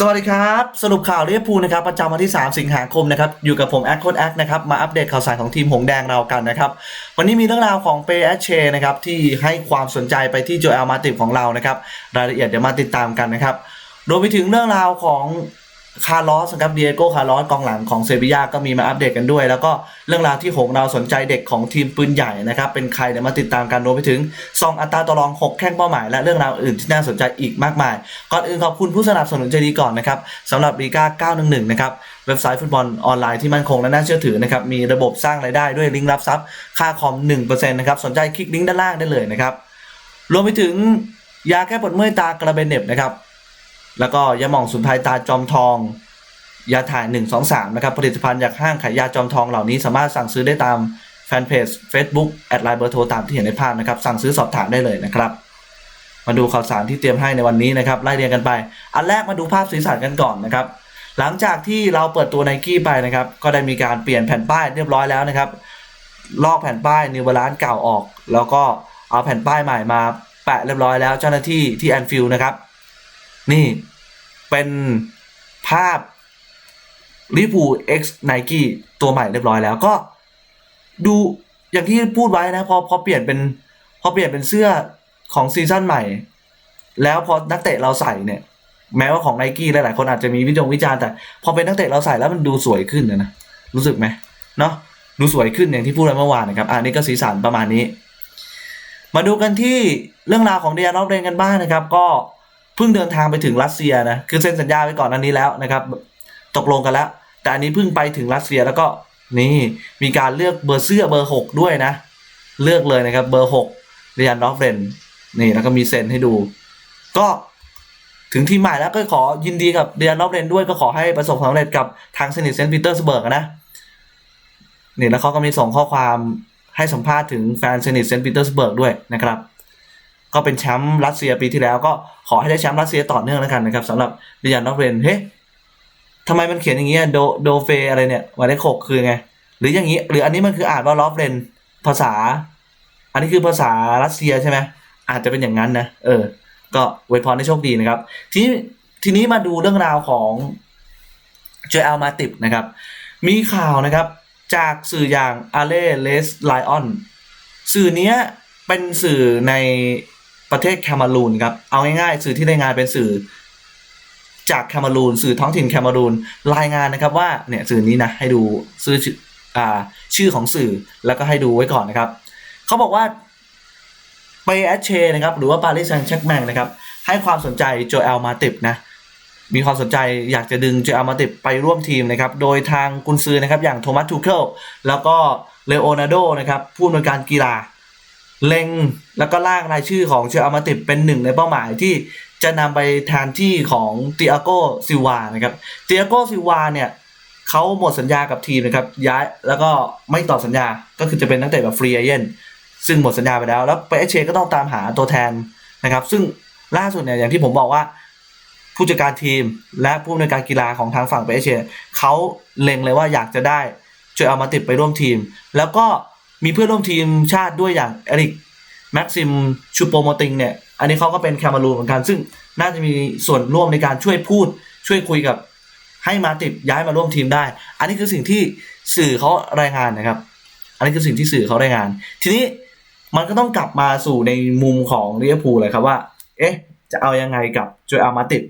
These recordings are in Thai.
สวัสดีครับ สรุปข่าวเรียบพูลนะครับ ประจำวันที่ 3 สิงหาคมนะครับ อยู่กับผมแอคโคดแอคนะครับ มาอัปเดตข่าวสารของทีมหงแดงเรากันนะครับ วันนี้มีเรื่องราวของเปแอชเชนะครับ ที่ให้ความสนใจไปที่โจเอลมาติฟของเรานะครับ รายละเอียดเดี๋ยวมาติดตามกันนะครับรวมไปถึงเรื่องราวของ คาร์ลอสครับเดียโก้คาร์ลอสกองหลังของเซบียาก็มีมาอัปเดตกันด้วย แล้วก็เรื่องราวที่หงเราสนใจเด็กของทีมปืนใหญ่นะครับ เป็นใครเดี๋ยวมาติดตามกันรวมไปถึงซองอัตราต่อรอง 6 แข้งเป้าหมาย และเรื่องราวอื่นที่น่าสนใจอีกมากมาย ก่อนอื่นขอบคุณผู้สนับสนุนใจดีก่อนนะครับสำหรับลีกา911 นะครับเว็บไซต์ฟุตบอลออนไลน์ที่มั่นคงและน่าเชื่อถือนะครับมีระบบสร้างรายได้ด้วยลิงก์รับทรัพย์ค่าคอม1%นะครับสนใจคลิกลิงก์ด้านล่างได้เลยนะครับรวมไปถึงยาแก้ปวดเมื่อยตากระเบนเน็บนะครับ แล้วก็ยาหม่องสุนไพรตาจอมทอง ยาถ่าย 1 2 3 นะครับ ผลิตภัณฑ์จากห้างขายยาจอมทองเหล่านี้สามารถสั่งซื้อได้ตามแฟนเพจ Facebook แอดไลน์เบอร์โทรตามที่เห็นในภาพนะครับ สั่งซื้อสอบถามได้เลยนะครับ มาดูข่าวสารที่เตรียมให้ในวันนี้นะครับไล่เรียงกันไป อันแรกมาดูภาพสีสันกันก่อนนะครับ หลังจากที่เราเปิดตัวไนกี้ไปนะครับ ก็ได้มีการเปลี่ยนแผ่นป้ายเรียบร้อยแล้วนะครับ ลอกแผ่นป้ายนิวบาลานเก่าออก แล้วก็เอาแผ่นป้ายใหม่มาแปะเรียบร้อยแล้วเจ้าหน้าที่ที่แอนฟิลนะครับ นี่เป็นภาพลิฟู X Nike ตัวใหม่เรียบร้อยแล้วก็ดูอย่างที่พูดไว้นะ พอพอเปลี่ยนเป็น พอเปลี่ยนเป็นเสื้อของซีซั่นใหม่ แล้วพอนักเตะเราใส่เนี่ย แม้ว่าของไนกี้หลายๆคนอาจจะมีวิจงวิจารณ์แต่ พอเป็นนักเตะเราใส่แล้วมันดูสวยขึ้นนะนะรู้สึกไหมเนาะดูสวยขึ้นอย่างที่พูดไปเมื่อวานนะครับอันนี้ก็สีสันประมาณนี้ มาดูกันที่เรื่องราวของเดียร์นอฟเรนกันบ้างนะครับ ก็ เพิ่งเดินทางไปถึงรัสเซียนะคือเซ็นสัญญาไปก่อนอันนี้แล้วนะครับ ตกลงกันแล้ว แต่อันนี้เพิ่งไปถึงรัสเซียแล้วก็นี่มีการเลือกเบอร์เสื้อเบอร์หกด้วยนะ เลือกเลยนะครับเบอร์หกเดียร์นอฟเรนนี่แล้วก็มีเซ็นให้ดู ก็ถึงทีมใหม่แล้วก็ขอยินดีกับเดียร์นอฟเรนด้วยก็ขอให้ประสบความสำเร็จกับทางเซนิตเซนต์ปีเตอร์สเบิร์กนะนี่แล้วเขาก็มีส่งข้อความให้สัมภาษณ์ถึงแฟนเซนิตเซนต์ปีเตอร์สเบิร์กด้วยนะครับ ก็เป็นแชมป์รัสเซียปีที่แล้ว ก็ขอให้ได้แชมป์รัสเซียต่อเนื่องแล้วกันนะครับสำหรับเดียร์นอฟเรนเฮ้ทำไมมันเขียนอย่างเงี้ยโดโดเฟอะไรเนี่ยหมายเลขหกคือไง หรืออย่างนี้ หรืออันนี้มันคืออ่านว่าลอฟเรนภาษา อันนี้คือภาษารัสเซียใช่ไหมอาจจะเป็นอย่างนั้นนะเออ ก็อวยพรให้โชคดีนะครับ ทีนี้ทีนี้มาดูเรื่องราวของเจอ l มาติบนะครับ มีข่าวนะครับจากสื่ออย่างอาเล่เลสไลออนสื่อเนี้ยเป็นสื่อใน ประเทศแคมารูนครับเอาง่ายๆสื่อที่รายงานเป็นสื่อ จากแคมารูนสื่อท้องถิ่นแคมารูนรายงานนะครับว่าเนี่ยสื่อนี้นะให้ดูชื่ออ่าชื่อของสื่อแล้วก็ให้ดูไว้ก่อนนะครับเขาบอกว่าไปแอชเชนะครับหรือว่าปารีสแซงต์แชร์กแมงนะครับให้ความสนใจโจเอลมาติบนะมีความสนใจอยากจะดึงโจเอลมาติบไปร่วมทีมนะครับ โดยทางกุนซือนะครับอย่างโทมัสทูเคิลแล้วก็เลโอนาร์โดนะครับผู้อำนวยการกีฬา เล็งแล้วก็ล่างรายชื่อของเชออามาติบเป็นหนึ่งในเป้าหมายที่จะนำไปแทนที่ของติอาโกซิวานะครับติอาโกซิวาเนี่ยเขาหมดสัญญากับทีมนะครับย้ายแล้วก็ไม่ต่อสัญญาก็คือจะเป็นนักเตะแบบฟรีเอเจนซึ่งหมดสัญญาไปแล้ว แล้วไปเอเชก็ต้องตามหาตัวแทนนะครับ ซึ่งล่าสุดเนี่ยอย่างที่ผมบอกว่า ผู้จัดการทีมและผู้อำนวยการกีฬาของทางฝั่งไปเอเชเขาเล็งเลยว่าอยากจะได้ช่วยเอามาติดไปร่วมทีม แล้วก็ มีเพื่อนร่วมทีมชาติด้วยอย่างเอริกแม็กซิมชูโปโมติงเนี่ย อันนี้เขาก็เป็นแคมารูนเหมือนกัน ซึ่งน่าจะมีส่วนร่วมในการช่วยพูด ช่วยคุยกับให้มาติดย้ายมาร่วมทีมได้ อันนี้คือสิ่งที่สื่อเขารายงานนะครับ อันนี้คือสิ่งที่สื่อเขารายงาน ทีนี้มันก็ต้องกลับมาสู่ในมุมของลิเวอร์พูลเลยครับว่า เอ๊ะ จะเอายังไงกับโจเอลมาติด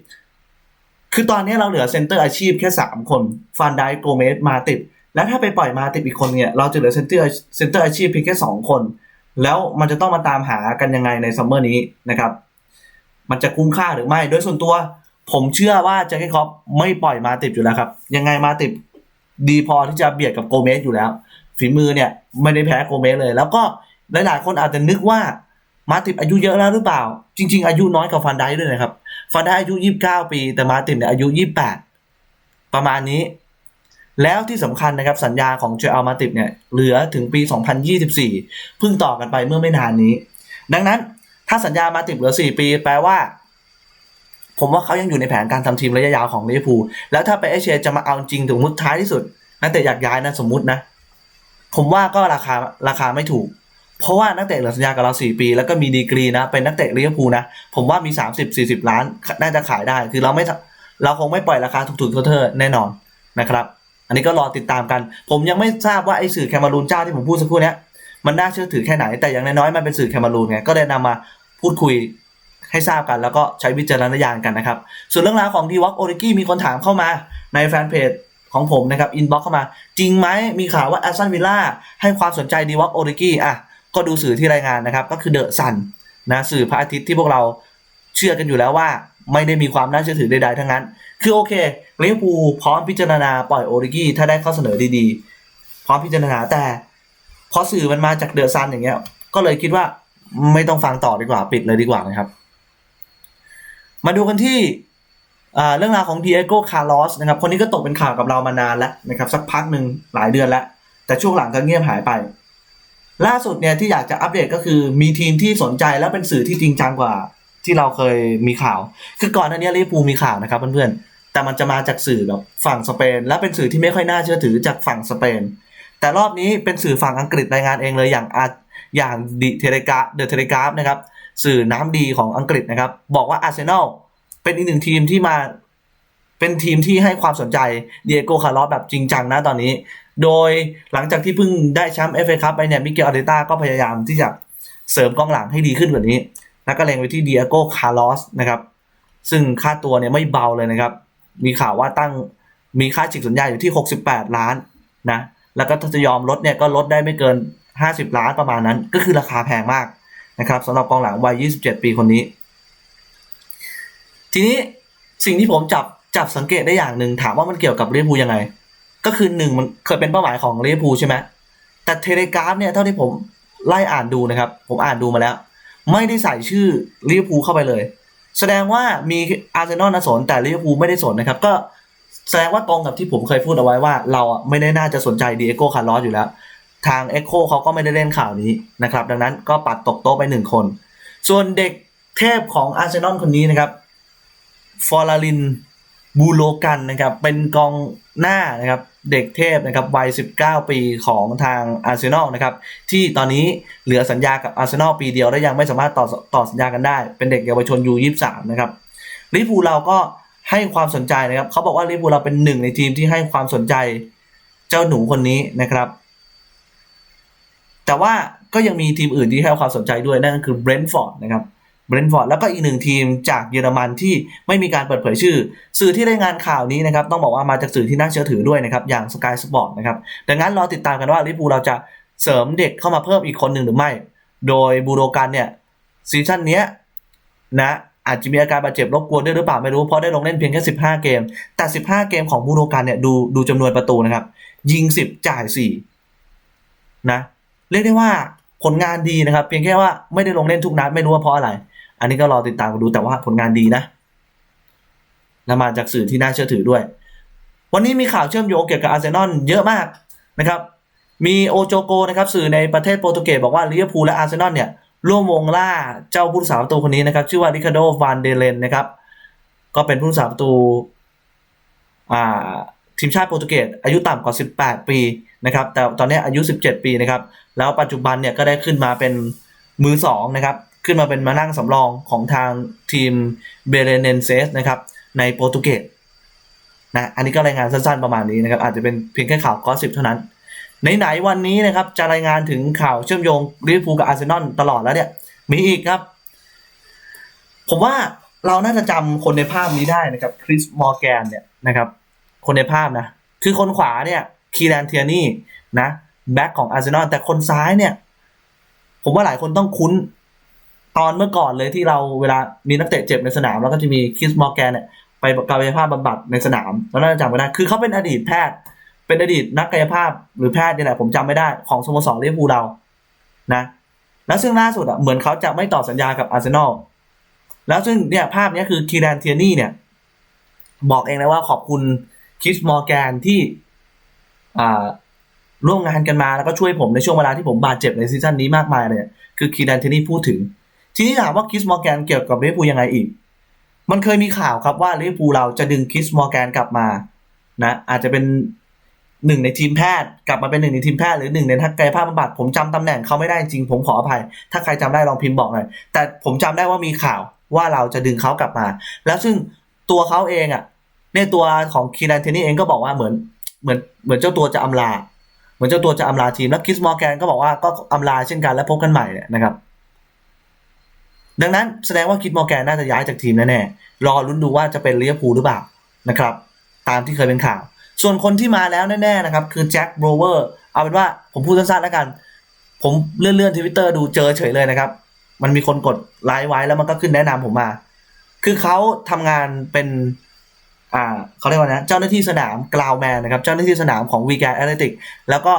คือตอนนี้เราเหลือเซนเตอร์อาชีพแค่ 3 คนฟันไดโกเมส มาติด แล้วถ้าไปปล่อยมาติดอีกคนเนี่ยเราจะเหลือเซนเตอร์เซนเตอร์อาชีพเพียงแค่2คน แล้วมันจะต้องมาตามหากันยังไงในซัมเมอร์นี้นะครับ มันจะคุ้มค่าหรือไม่ โดยส่วนตัว ผมเชื่อว่าแจ็คเก็ตคอปไม่ปล่อยมาติดอยู่แล้วครับ ยังไงมาติดดีพอที่จะเบียดกับโกเมสอยู่แล้ว ฝีมือเนี่ยไม่ได้แพ้โกเมสเลย แล้วก็หลายๆ คนอาจจะนึกว่ามาติบอายุเยอะแล้วหรือเปล่า จริง ๆ อายุน้อยกว่าฟันได้ด้วยนะครับฟันได้อายุ 29 ปี แต่มาติบเนี่ยอายุ 28 ประมาณนี้ แล้วที่สำคัญนะครับสัญญาของเจออัลมาติบเนี่ยเหลือถึงปี 2024 เพิ่งต่อกันไปเมื่อไม่นานนี้ ดังนั้นถ้าสัญญามาติบเหลือ 4 ปี แปลว่า ผมว่าเขายังอยู่ในแผนการทำทีมระยะยาวของลิเวอร์พูลแล้วถ้าไปเอเชียจะมาเอาจริงถึงมุดท้ายที่สุดนักเตะอยากย้ายนะสมมุตินะ ผมว่าก็ราคาราคาไม่ถูก เพราะว่านักเตะเหลือสัญญากับเรา 4 ปี แล้วก็มีดีกรีนะ เป็นนักเตะลิเวอร์พูลนะ ผมว่ามี 30 40 ล้านน่าจะขายได้ คือเราไม่เราคงไม่ปล่อยราคาถูกๆเท่าๆแน่นอนนะครับ อันนี้ก็รอติดตามกัน ผมยังไม่ทราบว่าไอ้สื่อแคมารูนเจ้าที่ผมพูดสักครู่เนี้ยมันน่าเชื่อถือแค่ไหนแต่อย่างน้อยๆมันเป็นสื่อแคมารูนไงก็เลยนำมาพูดคุยให้ทราบกันแล้วก็ใช้วิจารณญาณกันนะครับ ส่วนเรื่องราวของดีวักโอริกี้มีคนถามเข้ามาในแฟนเพจของผมนะครับอินบ็อกเข้ามา จริงไหมมีข่าวว่าแอสตันวิลล่าให้ความสนใจดีวักโอริกี้อะก็ดูสื่อที่รายงานนะครับ ก็คือเดอะซันนะสื่อพระอาทิตย์ที่พวกเราเชื่อกันอยู่แล้วว่า ไม่ได้มีความน่าเชื่อถือใดๆทั้งนั้น คือโอเคลิเวอร์พูลพร้อมพิจารณาปล่อยโอริกี้ถ้าได้ข้อเสนอดีๆ พร้อมพิจารณาแต่ พอสื่อมันมาจากเดอะซันอย่างเงี้ย ก็เลยคิดว่าไม่ต้องฟังต่อดีกว่าปิดเลยดีกว่านะครับ มาดูกันที่เรื่องราวของดีเอโกคาร์ลอสนะครับ คนนี้ก็ตกเป็นข่าวกับเรามานานแล้วนะครับ สักพักหนึ่งหลายเดือนแล้ว แต่ช่วงหลังก็เงียบหายไป ล่าสุดเนี่ยที่อยากจะอัปเดตก็คือมีทีมที่สนใจและเป็นสื่อที่จริงจังกว่า ที่เราเคยมีข่าว คือก่อนหน้านี้ลิเวอร์พูลมีข่าวนะครับเพื่อนๆแต่มันจะมาจากสื่อแบบฝั่งสเปน และเป็นสื่อที่ไม่ค่อยน่าเชื่อถือจากฝั่งสเปน แต่รอบนี้เป็นสื่อฝั่งอังกฤษรายงานเองเลยอย่างอาอย่างดิเทเลกาเดอะเทเลกราฟนะครับสื่อน้ำดีของอังกฤษนะครับ บอกว่าอาร์เซนอลเป็นอีกหนึ่งทีมที่มาเป็นทีมที่ให้ความสนใจเดียโกคาร์ลอสแบบจริงจังนะตอนนี้ โดยหลังจากที่เพิ่งได้แชมป์เอฟเอคัพไปเนี่ยมิเกลอาร์เตต้าก็พยายามที่จะเสริมกองหลังให้ดีขึ้นกว่านี้ แล้วก็เล็งไปที่เดียโก้คาร์ลอสนะครับซึ่งค่าตัวเนี่ยไม่เบาเลยนะครับ มีข่าวว่าตั้งมีค่าฉีกสัญญาอยู่ที่ 68 ล้านนะแล้วก็ถ้าจะยอมลดเนี่ยก็ลดได้ไม่เกิน 50 ล้านประมาณนั้น ก็คือราคาแพงมากนะครับสำหรับกองหลังวัย 27 ปีคนนี้ ทีนี้สิ่งที่ผมจับจับสังเกตได้อย่างหนึ่งถามว่ามันเกี่ยวกับลิเวอร์พูลยังไง ก็คือหนึ่งมันเคยเป็นเป้าหมายของลิเวอร์พูลใช่ไหมแต่เทเลกราฟเนี่ยเท่าที่ผมไล่อ่านดูนะครับ ผมอ่านดูมาแล้ว ไม่ได้ใส่ชื่อลิเวอร์พูลเข้าไปเลย แสดงว่ามีอาร์เซนอลนะสนแต่ลิเวอร์พูลไม่ได้สนนะครับ ก็แสดงว่าตรงกับที่ผมเคยพูดเอาไว้ว่า เราไม่ได้น่าจะสนใจดีเอโก้คาร์ลอสอยู่แล้ว ทาง Echo เขาก็ไม่ได้เล่นข่าวนี้นะครับ ดังนั้นก็ปัดตกโต๊ะไปหนึ่งคน ส่วนเด็กเทพของอาร์เซนอลคนนี้นะครับฟอร์ลารินบูโลกันนะครับ เป็นกองหน้านะครับ เด็กเทพนะครับวัย 19 ปีของทางอาร์เซนอลนะครับที่ตอนนี้เหลือสัญญากับอาร์เซนอลปีเดียวและยังไม่สามารถต่อต่อสัญญากันได้ เป็นเด็กเยาวชนยู23นะครับลิปูเราก็ให้ความสนใจนะครับเขาบอกว่าลิปูเราเป็นหนึ่งในทีมที่ให้ความสนใจเจ้าหนูคนนี้นะครับ แต่ว่าก็ยังมีทีมอื่นที่ให้ความสนใจด้วยนั่นก็คือเบรนท์ฟอร์ดนะครับ เบรนท์ฟอร์ดแล้วก็อีกหนึ่งทีมจากเยอรมันที่ไม่มีการเปิดเผยชื่อ สื่อที่ได้งานข่าวนี้นะครับต้องบอกว่ามาจากสื่อที่น่าเชื่อถือด้วยนะครับอย่าง Sky Sport นะครับดังนั้นรอติดตามกันว่าลิปูเราจะเสริมเด็กเข้ามาเพิ่มอีกคนหนึ่งหรือไม่ โดยบูโรกันเนี่ยซีซั่นนี้นะอาจจะมีอาการบาดเจ็บรบกวนด้วยหรือเปล่าไม่รู้เพราะได้ลงเล่นเพียงแค่ 15 เกม แต่ 15 เกมของบูโรกันเนี่ยดูดูจำนวนประตูนะครับ ยิง 10 จ่าย 4 นะ เรียกได้ว่าผลงานดีนะครับ เพียงแค่ว่าไม่ได้ลงเล่นทุกนัดไม่รู้ว่าเพราะอะไร อันนี้ก็รอติดตามกันดูแต่ว่าผลงานดีนะและมาจากสื่อที่น่าเชื่อถือด้วย วันนี้มีข่าวเชื่อมโยงเกี่ยวกับอาร์เซนอลเยอะมากนะครับมีโอโจโกนะครับสื่อในประเทศโปรตุเกสบอกว่าลิเวอร์พูลและอาร์เซนอลเนี่ยร่วมวงล่าเจ้าผู้สาประตูคนนี้นะครับ ชื่อว่าริคาโดวานเดเลนนะครับ ก็เป็นผู้สาประตูทีมชาติโปรตุเกสอายุต่ำกว่า 18 ปีนะครับ แต่ตอนนี้อายุ 17 ปีนะครับ แล้วปัจจุบันเนี่ยก็ได้ขึ้นมาเป็นมือสองนะครับ ขึ้นมาเป็นมานั่งสำรองของทางทีมเบเรเนนเซสนะครับในโปรตุเกสนะอันนี้ก็รายงานสั้นๆประมาณนี้นะครับอาจจะเป็นเพียงแค่ข่าวกอสิบเท่านั้นไหนๆวันนี้นะครับจะรายงานถึงข่าวเชื่อมโยงลิเวอร์พูลกับอาร์เซนอลตลอดแล้วเนี่ยมีอีกครับ ผมว่าเราน่าจะจำคนในภาพนี้ได้นะครับคริสมอร์แกนเนี่ยนะครับคนในภาพนะ คือคนขวาเนี่ยคีแรนเทียนี่นะแบ็กของอาร์เซนอลแต่คนซ้ายเนี่ย ผมว่าหลายคนต้องคุ้น ตอนเมื่อก่อนเลยที่เราเวลามีนักเตะเจ็บในสนาม แล้วก็จะมีคริสมอร์แกนเนี่ยไปกายภาพบำบัดในสนามแล้วน่าจะจำไม่ได้คือเขาเป็นอดีตแพทย์ เป็นอดีตนักกายภาพหรือแพทย์นี่แหละผมจำไม่ได้ของสโมสรลิเวอร์พูเรานะแล้วซึ่งล่าสุดอะเหมือนเขาจะไม่ต่อสัญญากับอาร์เซนอลแล้วซึ่งเนี่ยภาพนี้คือคีแรนเทียนี่เนี่ย บอกเองนะว่าขอบคุณคริสมอร์แกนที่อ่าร่วมงานกันมาแล้วก็ช่วยผมในช่วงเวลาที่ผมบาดเจ็บในซีซั่นนี้มากมายเลยคือคีแรนเทียนี่พูดถึง ทีนี้ถามว่าคริสมอร์แกนเกี่ยวกับลิเวอร์พูลยังไงอีก มันเคยมีข่าวครับว่าลิเวอร์พูลเราจะดึงคริสมอร์แกนกลับมานะอาจจะเป็นหนึ่งในทีมแพทย์ กลับมาเป็นหนึ่งในทีมแพทย์หรือหนึ่งในทักกายภาพบำบัดผมจำตำแหน่งเขาไม่ได้จริง ผมขออภัย ถ้าใครจำได้ลองพิมพ์บอกหน่อยแต่ผมจำได้ว่ามีข่าวว่าเราจะดึงเขากลับมา แล้วซึ่งตัวเขาเองอะในตัวของคีรันเทนนี่เองก็บอกว่าเหมือนเหมือนเหมือนเจ้าตัวจะอำลา เหมือนเจ้าตัวจะอำลาทีมแล้วคิสมอร์แกนก็บอกว่าก็อำลาเช่นกันและพบกันใหม่เนี่ยนะครับ ดังนั้นแสดงว่าคิดมอร์แกนน่าจะย้ายจากทีมแน่ๆรอลุ้นดูว่าจะเป็นเลียพูหรือเปล่านะครับ ตามที่เคยเป็นข่าว ส่วนคนที่มาแล้วแน่ๆนะครับ คือแจ็คโบรเวอร์เอาเป็นว่าผมพูดสั้นๆแล้วกัน ผมเลื่อนๆทวิตเตอร์ดูเจอเฉยเลยนะครับ มันมีคนกดไลค์ไว้แล้วมันก็ขึ้นแนะนำผมมา คือเขาทำงานเป็นอ่าเขาเรียกว่านะเจ้าหน้าที่สนามกราวแมนนะครับ เจ้าหน้าที่สนามของวีแกนแอตเลติกแล้วก็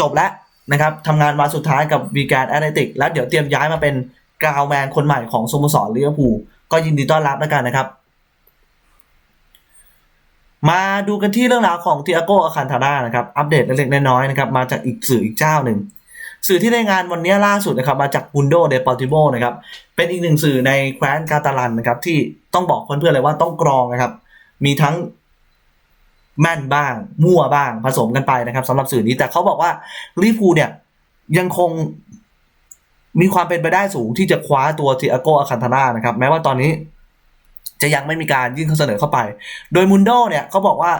จบแล้วนะครับทำงานมาสุดท้ายกับวีแกนแอตเลติกแล้วเดี๋ยวเตรียมย้ายมาเป็น กราวแมนคนใหม่ของสโมสรลิเวอร์พูลก็ยินดีต้อนรับแล้วกันนะครับ มาดูกันที่เรื่องราวของเทียโกอาคันทาร่านะครับอัปเดตเล็กๆน้อยๆนะครับมาจากอีกสื่ออีกเจ้าหนึ่งสื่อที่ได้งานวันนี้ล่าสุดนะครับมาจากบุนโดเดปอติโบนะครับเป็นอีกหนึ่งสื่อในแคว้นกาตาลันนะครับที่ต้องบอกเพื่อนๆเลยว่าต้องกรองนะครับ มีทั้งแม่นบ้าง มั่วบ้างผสมกันไปนะครับสำหรับสื่อนี้แต่เขาบอกว่าลิเวอร์พูลเนี่ยยังคง มีความเป็นไปได้สูงที่จะคว้าตัวเทียโกอาคันทาร่านะครับ แม้ว่าตอนนี้จะยังไม่มีการยื่นข้อเสนอเข้าไป โดยมุนโดเนี่ยเขาบอกว่า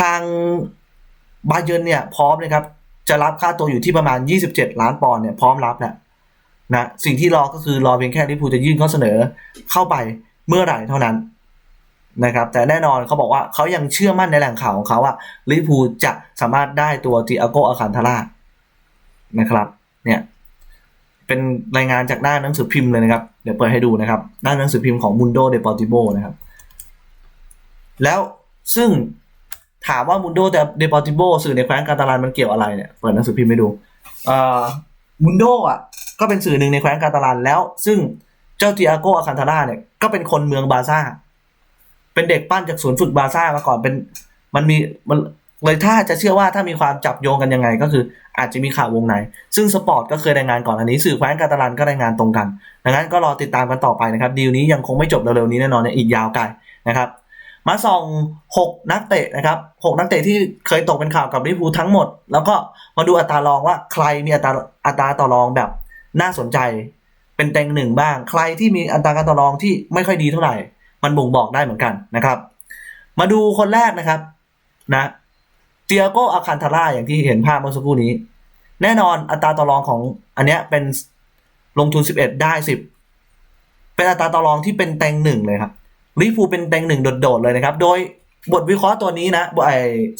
ทางบาเยิร์นเนี่ยพร้อมนะครับ จะรับค่าตัวอยู่ที่ประมาณ 27 ล้านปอนด์เนี่ยพร้อมรับแหละนะสิ่งที่รอก็คือรอเพียงแค่ลิเวอร์พูจะยื่นข้อเสนอเข้าไปเมื่อไหร่เท่านั้นนะครับ แต่แน่นอนเขาบอกว่าเขายังเชื่อมั่นในแหล่งข่าวของเขาว่าลิเวอร์พูจะสามารถได้ตัวติอาโกอาคันทาร่านะครับ เนี่ย เป็นรายงานจากหน้าหนังสือพิมพ์เลยนะครับ เดี๋ยวเปิดให้ดูนะครับหน้าหนังสือพิมพ์ของ Mundo Deportivo นะครับ แล้วซึ่งถามว่า Mundo Deportivo สื่อในแคว้นกาตาลันมันเกี่ยวอะไรเนี่ย เปิดหนังสือพิมพ์ให้ดูเอ่อ Mundo อะก็เป็นสื่อหนึ่งในแคว้นกาตาลันแล้ว ซึ่งเจ้าติอาโกอาคันทาร่าเนี่ยก็เป็นคนเมืองบาซ่า เป็นเด็กปั้นจากศูนย์ฝึกบาซ่ามาก่อนเป็นมันมีมัน เลยถ้าจะเชื่อว่าถ้ามีความจับโยงกันยังไงก็คือ อาจจะมีข่าววงในซึ่งสปอร์ตก็เคยรายงานก่อนอันนี้สื่อแคว้นกาตาลันก็รายงานตรงกันดังนั้นก็รอติดตามกันต่อไปนะครับดีลนี้ยังคงไม่จบเร็วๆนี้แน่นอนอีกยาวไกลนะครับมาส่อง 6 นักเตะนะครับ6นักเตะที่เคยตกเป็นข่าวกับลิเวอร์พูลทั้งหมด แล้วก็มาดูอัตรารองว่าใครมีอัตราอัตราต่อรองแบบน่าสนใจ เป็นเต็งหนึ่งบ้าง ใครที่มีอัตราการต่อรองที่ไม่ค่อยดีเท่าไหร่ มันบ่งบอกได้เหมือนกันนะครับ มาดูคนแรกนะครับนะ เตียโกอาคันทาร่าอย่างที่เห็นภาพเมื่อสักครู่นี้ แน่นอนอัตราต่อรองของอันเนี้ยเป็นลงทุน 11 ได้ 10 เป็นอัตราต่อรองที่เป็นเต็งหนึ่งเลยครับลิเวอร์พูเป็นเต็งหนึ่งโดดๆเลยนะครับ โดยบทวิเคราะห์ตัวนี้นะไอ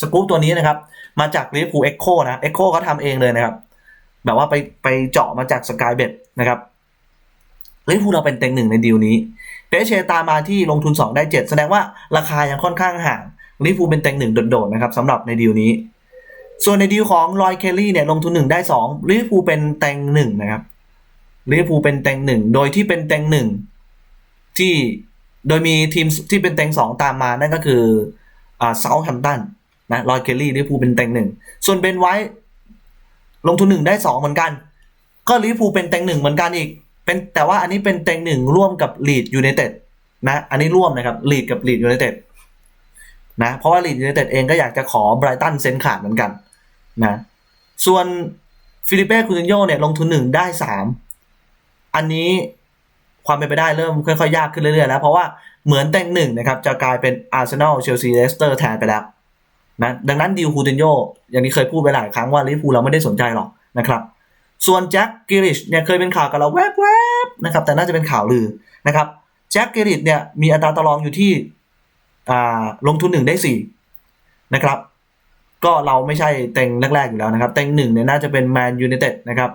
สกู๊ปตัวนี้นะครับ มาจากลิเวอร์พูเอ็กโคนะเอ็กโคเขาทำเองเลยนะครับ แบบว่าไปไปเจาะมาจากสกายเบ็ดนะครับลิเวอร์พูเราเป็นเต็งหนึ่งในดีลนี้เปเชตามมาที่ลงทุน 2 ได้ 7 แสดงว่าราคายังค่อนข้างห่าง ลิเวอร์พูเป็นเต็งหนึ่งโดดๆนะครับสำหรับในดีลนี้ ส่วนในดีลของลอยเคลลี่เนี่ยลงทุนหนึ่งได้สองลิเวอร์พูเป็นเต็งหนึ่งนะครับลิเวอร์พูเป็นเต็งหนึ่งโดยที่เป็นเต็งหนึ่งที่โดยมีทีมที่เป็นเต็งสองตามมานั่นก็คืออ่าเซาท์แฮมป์ตันนะลอยเคลลี่ลิเวอร์พูเป็นเต็งหนึ่งส่วนเบนไว้ลงทุนหนึ่งได้สองเหมือนกัน ก็ลิเวอร์พูเป็นเต็งหนึ่งเหมือนกันอีกเป็นแต่ว่าอันนี้เป็นเต็งหนึ่งร่วมกับลีดยูไนเต็ดนะอันนี้ร่วมนะครับลีดกับลีดยูไนเต็ด นะเพราะว่าลีดยูไนเต็ดเองก็อยากจะขอไบรตันเซ็นขาดเหมือนกันนะส่วนฟิลิเป้คูติโยเนี่ยลงทุนหนึ่งได้สามอันนี้ความเป็นไปได้เริ่มค่อยๆ ยากขึ้นเรื่อยๆแล้ว เพราะว่าเหมือนแต่งหนึ่งนะครับจะกลายเป็นอาร์เซนอลเชลซีเลสเตอร์แทนไปแล้วนะดังนั้นดิวคูตินโยอย่างที่เคยพูดไปหลายครั้งว่าลิเวอร์พูลเราไม่ได้สนใจหรอกนะครับ ส่วนแจ็คกิริชเนี่ยเคยเป็นข่าวกับเราแวบๆนะครับแต่น่าจะเป็นข่าวลือนะครับแจ็คกิริชเนี่ยมีอัตราต่อรองอยู่ที่ ลงทุนหนึ่งได้สี่นะครับ ก็เราไม่ใช่เต็งแรกๆอยู่แล้วนะครับ เต็งหนึ่งเนี่ยน่าจะเป็นแมนยูไนเต็ดนะครับ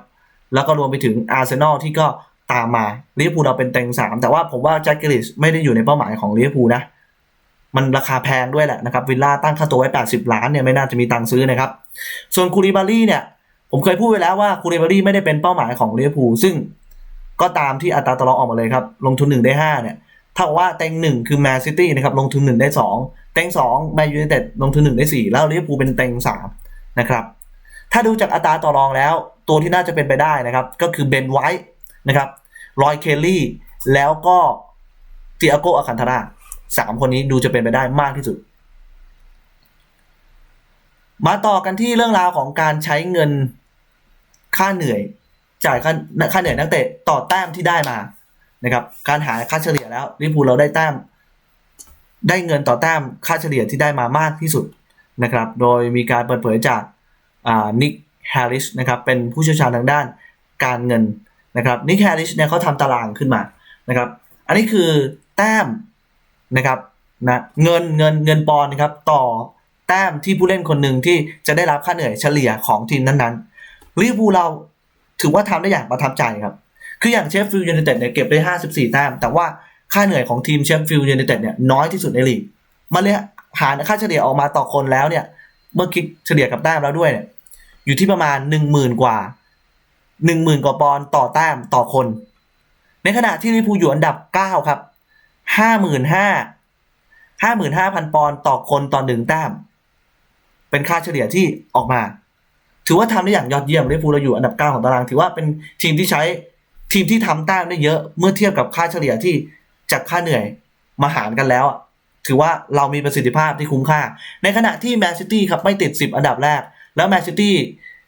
แล้วก็รวมไปถึงอาร์เซนอลที่ก็ตามมาลิเวอร์พูลเราเป็นเต็งสามแต่ว่าผมว่าแจ็คกิริชไม่ได้อยู่ในเป้าหมายของลิเวอร์พูลนะ มันราคาแพงด้วยแหละนะครับ วิลล่าตั้งค่าตัวไว้ 80 ล้านเนี่ยไม่น่าจะมีตังค์ซื้อนะครับ ส่วนคูริบารี่เนี่ย ผมเคยพูดไว้แล้วว่าคูริบารี่ไม่ได้เป็นเป้าหมายของลิเวอร์พูลซึ่งก็ตามที่อัตราตอรองออกมาเลยครับ ลงทุนหนึ่งได้ห้าเนี่ย เท่าว่าเต็งหนึ่งคือแมนซิตี้นะครับลงทุนหนึ่งได้สองเต็งสองแมนยูไนเต็ดลงทุนหนึ่งได้สี่แล้วลิเวอร์พูลเป็นเต็งสามนะครับถ้าดูจากอัตราต่อรองแล้ว ตัวที่น่าจะเป็นไปได้นะครับ ก็คือเบนไวท์นะครับรอยเคลลี่แล้วก็เตียโกอาคันทาราสามคนนี้ดูจะเป็นไปได้มากที่สุด มาต่อกันที่เรื่องราวของการใช้เงินค่าเหนื่อย จ่ายค่าค่าเหนื่อยนักเตะต่อแต้มที่ได้มา นะครับ การหาค่าเฉลี่ยแล้วลิเวอร์พูลเราได้แต้ม ได้เงินต่อแต้มค่าเฉลี่ยที่ได้มามากที่สุดนะครับ โดยมีการเปิดเผยจากนิกแฮร์ริสนะครับ เป็นผู้เชี่ยวชาญทางด้านการเงินนะครับนิกแฮร์ริสเนี่ยเขาทำตารางขึ้นมานะครับ อันนี้คือแต้มนะครับนะเงินเงินเงินปอนนะครับต่อแต้มที่ผู้เล่นคนหนึ่งที่จะได้รับค่าเหนื่อยเฉลี่ยของทีมนั้นๆลิเวอร์พูลเราถือว่าทำได้อย่างประทับใจครับ คืออย่างเชฟฟิลด์ยูไนเต็ดเนี่ยเก็บได้ 54แต้มแต่ว่าค่าเหนื่อยของทีมเชฟฟิลด์ยูไนเต็ดเนี่ยน้อยที่สุดในลีกมันเลยหารค่าเฉลี่ยออกมาต่อคนแล้วเนี่ย เมื่อคิดเฉลี่ยกับแต้มแล้วด้วยเนี่ยอยู่ที่ประมาณ10,000กว่า10,000กว่าปอนด์ต่อแต้มต่อคน ในขณะที่ลิเวอร์พูลอยู่อันดับ9ครับ55,000 55,000ปอนด์ต่อคนต่อหนึ่งแต้ม เป็นค่าเฉลี่ยที่ออกมา ถือว่าทำได้อย่างยอดเยี่ยมลิเวอร์พูลเราอยู่อันดับ9ของตาราง ถือว่าเป็นทีมที่ใช้ ทีมที่ทำแต้มได้เยอะเมื่อเทียบกับค่าเฉลี่ยที่จากค่าเหนื่อยมาหารกันแล้ว ถือว่าเรามีประสิทธิภาพที่คุ้มค่า ในขณะที่แมนซิตี้ครับไม่ติด 10 อันดับแรก แล้วแมนซิตี้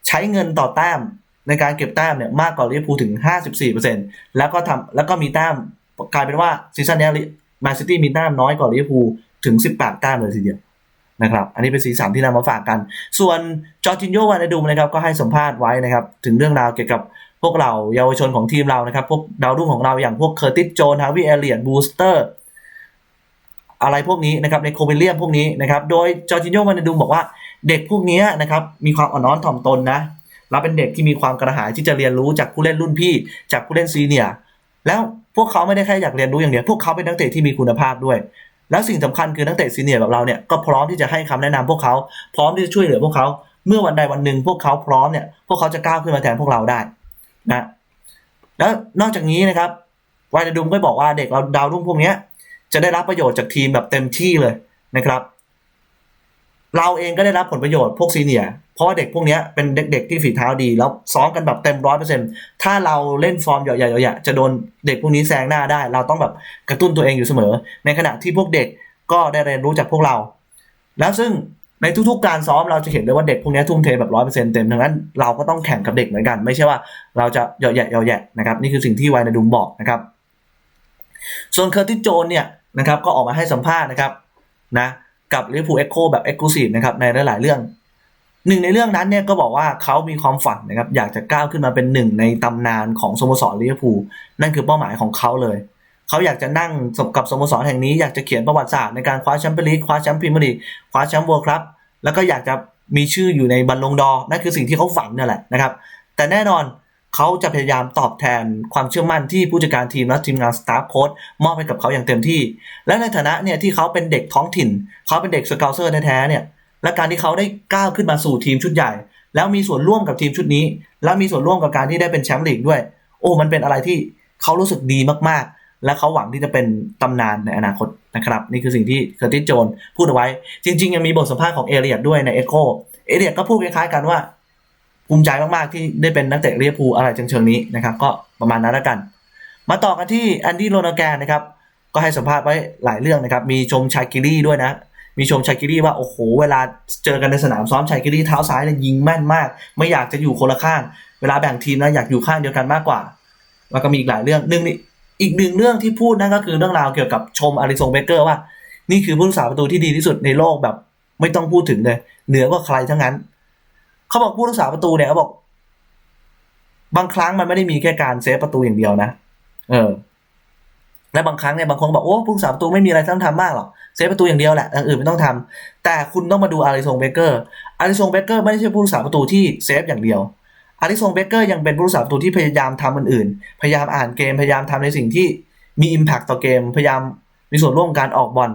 ใช้เงินต่อแต้มในการเก็บแต้มเนี่ยมากกว่าลิเวอร์พูลถึง 54%แล้วก็ทำแล้วก็มีแต้มกลายเป็นว่าซีซั่นนี้แมนซิตี้มีแต้มน้อยกว่าลิเวอร์พูลถึง 18 แต้มเลยทีเดียวนะครับอันนี้เป็นสีสันที่นำมาฝากกัน ส่วนจอร์จินโยวานดูมนะครับก็ให้สัมภาษณ์ไว้นะครับ ถึงเรื่องราวเกี่ยวกับ พวกเราเยาวชนของทีมเรานะครับ พวกดาวรุ่งของเราอย่างพวกเคอร์ติสโจนฮาวิเอเลียนบูสเตอร์อะไรพวกนี้นะครับในโคเบเลียมพวกนี้นะครับ โดยจอร์จินโยวานดูมบอกว่าเด็กพวกนี้นะครับมีความอ่อนน้อมถ่อมตนนะเราเป็นเด็กที่มีความกระหายที่จะเรียนรู้จากผู้เล่นรุ่นพี่ จากผู้เล่นซีเนียร์แล้วพวกเขาไม่ได้แค่อยากเรียนรู้อย่างเดียวพวกเขาเป็นนักเตะที่มีคุณภาพด้วย แล้วสิ่งสำคัญคือนักเตะซีเนียร์แบบเราเนี่ยก็พร้อมที่จะให้คำแนะนำพวกเขาพร้อมที่จะช่วยเหลือพวกเขา เมื่อวันใดวันหนึ่งพวกเขาพร้อมเนี่ยพวกเขาจะก้าวขึ้นมาแทนพวกเราได้ นะ แล้วนอกจากนี้นะครับวายดุมก็บอกว่าเด็กเราดาวรุ่งพวกนี้จะได้รับประโยชน์จากทีมแบบเต็มที่เลยนะครับ เราเองก็ได้รับผลประโยชน์พวกซีเนียเพราะว่าเด็กพวกนี้เป็นเด็กๆที่ฝีเท้าดี แล้วซ้อมกันแบบเต็มร้อยเปอร์เซ็นต์ถ้าเราเล่นฟอร์มใหญ่ๆจะโดนเด็กพวกนี้แซงหน้าได้ เราต้องแบบกระตุ้นตัวเองอยู่เสมอ ในขณะที่พวกเด็กก็ได้เรียนรู้จากพวกเรา แล้วซึ่ง ในทุกๆการซ้อมเราจะเห็นเลยว่าเด็กพวกนี้ทุ่มเทแบบร้อยเปอร์เซ็นต์เต็มดังนั้นเราก็ต้องแข่งกับเด็กเหมือนกัน ไม่ใช่ว่าเราจะเหยาะแยะเหยาะแยะนะครับนี่คือสิ่งที่ไวนาดุมบอกนะครับ ส่วนเคอร์ติโจนเนี่ยนะครับก็ออกมาให้สัมภาษณ์นะครับนะกับลิเวอร์พูลเอ็กโคแบบเอ็กซ์คลูซีฟนะครับในหลายๆเรื่องหนึ่งในเรื่องนั้นเนี่ยก็บอกว่าเขามีความฝันนะครับอยากจะก้าวขึ้นมาเป็นหนึ่งในตำนานของสโมสรลิเวอร์พูลนั่นคือเป้าหมายของเขาเลย เขาอยากจะนั่งกับสโมสรแห่งนี้อยากจะเขียนประวัติศาสตร์ในการคว้าแชมเปี้ยนลีกคว้าแชมป์พรีเมียร์ลีกคว้าแชมป์เวิลด์ครับแล้วก็อยากจะมีชื่ออยู่ในบัลลงดอนั่นคือสิ่งที่เขาฝันนี่แหละนะครับ แต่แน่นอนเขาจะพยายามตอบแทนความเชื่อมั่นที่ผู้จัดการทีมและทีมงานสตาฟโค้ดมอบให้กับเขาอย่างเต็มที่ และในฐานะเนี่ยที่เขาเป็นเด็กท้องถิ่น เขาเป็นเด็กสเกลเซอร์แท้ๆเนี่ยและการที่เขาได้ก้าวขึ้นมาสู่ทีมชุดใหญ่ แล้วมีส่วนร่วมกับทีมชุดนี้ แล้วมีส่วนร่วมกับการที่ได้เป็นแชมป์ลีกด้วย โอ้มันเป็นอะไรที่เขารู้สึกดีมากๆ และเขาหวังที่จะเป็นตำนานในอนาคตนะครับ นี่คือสิ่งที่เคอร์ติสโจนพูดเอาไว้ จริง ๆ ยังมีบทสัมภาษณ์ของเอเลียดด้วยในเอ็กโคเอเลียดก็พูดคล้ายๆกันว่า ภูมิใจมาก ๆ ที่ได้เป็นนักเตะเรียพูอะไรเชิงๆนี้นะครับ ก็ประมาณนั้นแล้วกัน มาต่อกันที่แอนดี้โรนาแกนนะครับ ก็ให้สัมภาษณ์ไว้หลายเรื่องนะครับ มีชมชากิลี่ด้วยนะมีชมชากิลี่ว่าโอ้โห เวลาเจอกันในสนามซ้อมชากิลี่เท้าซ้ายเนี่ยยิงแม่นมาก ไม่อยากจะอยู่คนละข้าง เวลาแบ่งทีมนะอยากอยู่ข้างเดียวกันมากกว่า แล้วก็มีอีกหลายเรื่องหนึ่ง อีกหนึ่งเรื่องที่พูดนั่นก็คือเรื่องราวเกี่ยวกับชมอาริซงเบเกอร์ว่า นี่คือผู้รักษาประตูที่ดีที่สุดในโลกแบบ ไม่ต้องพูดถึงเลย เหนือกว่าใครทั้งนั้น เขาบอกผู้รักษาประตูเนี่ยเขาบอก บางครั้งมันไม่ได้มีแค่การเซฟประตูอย่างเดียวนะ เออ และบางครั้งเนี่ยบางคนบอกโอ้ผู้รักษาประตูไม่มีอะไรต้องทำมากหรอกเซฟประตูอย่างเดียวแหละอย่างอื่นไม่ต้องทำแต่คุณต้องมาดูอาริซงเบเกอร์อาริซงเบเกอร์ไม่ใช่ผู้รักษาประตูที่เซฟอย่างเดียว อาริซงเบเกอร์ยังเป็นผู้รักษาประตูที่พยายามทำอื่นๆ พยายามอ่านเกม พยายามทำในสิ่งที่มี Impact ต่อเกม พยายามมีส่วนร่วมการออกบอล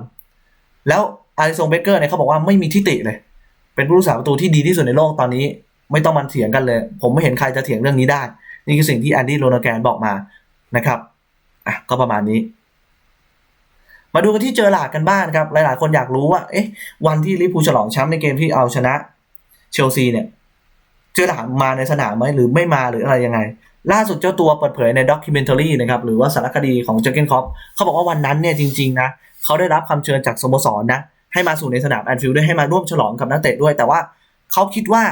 แล้วอาริซงเบเกอร์เนี่ยเขาบอกว่าไม่มีทิติเลย เป็นผู้รักษาประตูที่ดีที่สุดในโลกตอนนี้ ไม่ต้องมันเถียงกันเลย ผมไม่เห็นใครจะเถียงเรื่องนี้ได้ นี่คือสิ่งที่แอนดี้โรนาแกนบอกมานะครับอะก็ประมาณนี้ มาดูกันที่เจอหลาดกันบ้างครับ หลายๆ คนอยากรู้ว่า เอ๊ะ วันที่ลิปูฉลองแชมป์ในเกมที่เอาชนะเชลซีเนี่ย เจอหลาดมาในสนามไหมหรือไม่มาหรืออะไรยังไง ล่าสุดเจ้าตัวเปิดเผยในด็อกิเมนทารีนะครับหรือว่าสารคดีของเจอเกนคอปเขาบอกว่าวันนั้นเนี่ยจริงๆนะเขาได้รับคำเชิญจากสโมสรนะให้มาสู่ในสนามแอนฟิลด์ด้วยให้มาร่วมฉลองกับนักเตะด้วย แต่ว่าเขาคิดว่า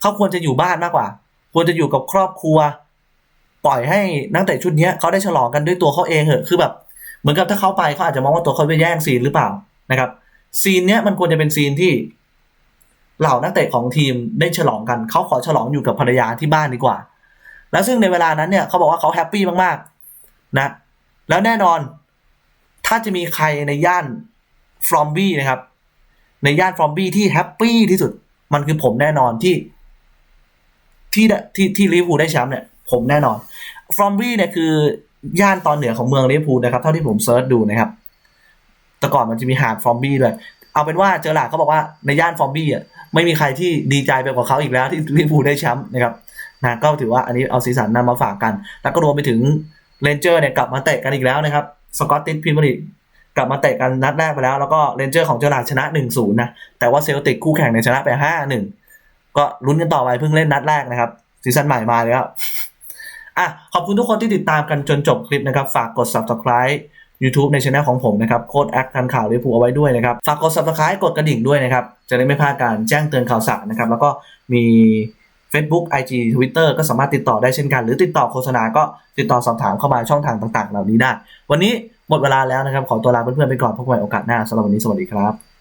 เขาควรจะอยู่บ้านมากกว่า ควรจะอยู่กับครอบครัว ปล่อยให้นักเตะชุดนี้เขาได้ฉลองกันด้วยตัวเขาเองเหอะคือแบบ เหมือนกับถ้าเขาไปเขาอาจจะมองว่าตัวเขาไปแย่งซีนหรือเปล่านะครับซีนเนี้ยมันควรจะเป็นซีนที่ เหล่านักเตะของทีมได้ฉลองกัน เขาขอฉลองอยู่กับภรรยาที่บ้านดีกว่า แล้วซึ่งในเวลานั้นเนี่ยเขาบอกว่าเขาแฮปปี้มากๆ นะ แล้วแน่นอน ถ้าจะมีใครในย่านฟรอมบี้นะครับ ในย่านฟรอมบี้ที่แฮปปี้ที่สุด มันคือผมแน่นอนที่ ที่ได้ที่ที่ลิเวอร์พูลได้แชมป์เนี่ย ผมแน่นอนฟรอมบี้เนี่ยคือย่านตอนเหนือของเมืองลิเวอร์พูลนะครับ เท่าที่ผมเซิร์ชดูนะครับ แต่ก่อนมันจะมีหาดฟรอมบี้ด้วยเอาเป็นว่าเจอหลาเขาบอกว่าในย่านฟรอมบี้อะ ไม่มีใครที่ดีใจไปกว่าเขาอีกแล้วที่ลิเวอร์พูลได้แชมป์นะครับนะก็ถือว่าอันนี้เอาสีสันนำมาฝากกัน แล้วก็รวมไปถึงเรนเจอร์เนี่ยกลับมาเตะกันอีกแล้วนะครับสกอตติชพรีเมียร์ลีกกลับมาเตะกันนัดแรกไปแล้ว แล้วก็เรนเจอร์ของเจอหลาชนะ 1-0 นะ แต่ว่าเซลติกคู่แข่งเนี่ยชนะไป 5-1 ก็ลุ้นกันต่อไปเพิ่งเล่นนัดแรกนะครับซีซั่นใหม่มาแล้วอะขอบคุณทุกคนที่ติดตามกันจนจบคลิปนะครับ ฝากกด subscribe YouTube ในช่องของผมนะครับ โค้ดแอคทันข่าวลิเวอร์พูลเอาไว้ด้วยนะครับ ฝากกด subscribe กดกระดิ่งด้วยนะครับ จะได้ไม่พลาดการแจ้งเตือนข่าวสารนะครับ แล้วก็มี Facebook IG Twitter ก็สามารถติดต่อได้เช่นกัน หรือติดต่อโฆษณาก็ติดต่อสอบถามเข้ามาช่องทางต่าง ๆ เหล่านี้ได้ วันนี้หมดเวลาแล้วนะครับ ขอตัวลาเพื่อนๆไปก่อนพบกันใหม่โอกาสหน้าสำหรับวันนี้สวัสดีครับ